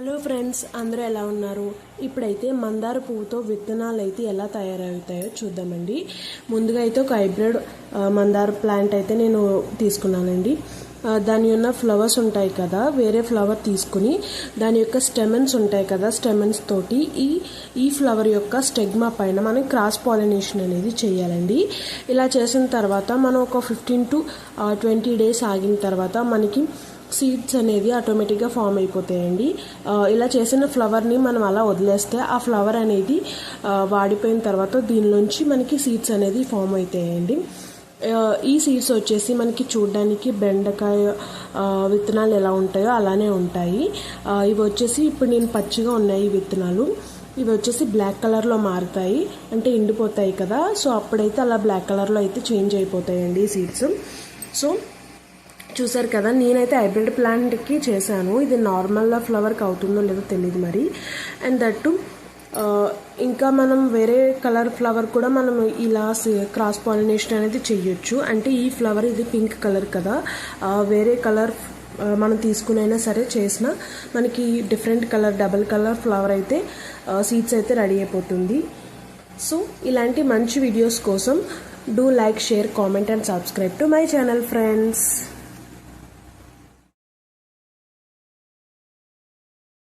Hello friends అందరూ ఎలా ఉన్నారు? ఇప్పుడైతే మందార పువ్వుతో విత్తనాలు అయితే ఎలా తయారవుతాయో చూద్దామండి. ముందుగా అయితే ఒక హైబ్రిడ్ మందార ప్లాంట్ అయితే నేను తీసుకున్నానండి. దాని ఉన్న ఫ్లవర్స్ ఉంటాయి కదా వేరే ఫ్లవర్ తీసుకుని దాని యొక్క స్టెమన్స్ ఉంటాయి కదా స్టెమన్స్ తోటి ఈ ఈ ఫ్లవర్ యొక్క స్టెగ్మా పైన మనం క్రాస్ పాలినేషన్ అనేది చేయాలండి. ఇలా చేసిన తర్వాత మనం ఒక ఫిఫ్టీన్ టు ట్వంటీ డేస్ ఆగిన తర్వాత మనకి సీడ్స్ అనేది ఆటోమేటిక్గా ఫామ్ అయిపోతాయండి. ఇలా చేసిన ఫ్లవర్ని మనం అలా వదిలేస్తే ఆ ఫ్లవర్ అనేది వాడిపోయిన తర్వాత దీనిలోంచి మనకి సీడ్స్ అనేది ఫామ్ అవుతాయండి ఈ సీడ్స్ వచ్చేసి మనకి చూడడానికి బెండకాయ విత్తనాలు ఎలా ఉంటాయో అలానే ఉంటాయి. ఇవి వచ్చేసి ఇప్పుడు నేను పచ్చిగా ఉన్నాయి ఈ విత్తనాలు. ఇవి వచ్చేసి బ్లాక్ కలర్లో మారుతాయి. అంటే ఎండిపోతాయి కదా. సో అప్పుడైతే అలా బ్లాక్ కలర్లో అయితే చేంజ్ అయిపోతాయండి ఈ సీడ్స్. సో చూసారు కదా నేనైతే హైబ్రిడ్ ప్లాంట్కి చేశాను. ఇది నార్మల్ ఫ్లవర్కి అవుతుందో లేదో తెలియదు మరి. అండ్ దట్టు ఇంకా మనం వేరే కలర్ ఫ్లవర్ కూడా మనం ఇలా క్రాస్ పాలినేషన్ అనేది చెయ్యొచ్చు. అంటే ఈ ఫ్లవర్ ఇది పింక్ కలర్ కదా. వేరే కలర్ మనం తీసుకునైనా సరే చేసిన మనకి different colour double colour flower అయితే సీడ్స్ అయితే రెడీ అయిపోతుంది. సో ఇలాంటి మంచి వీడియోస్ కోసం do like share comment and subscribe to my channel friends.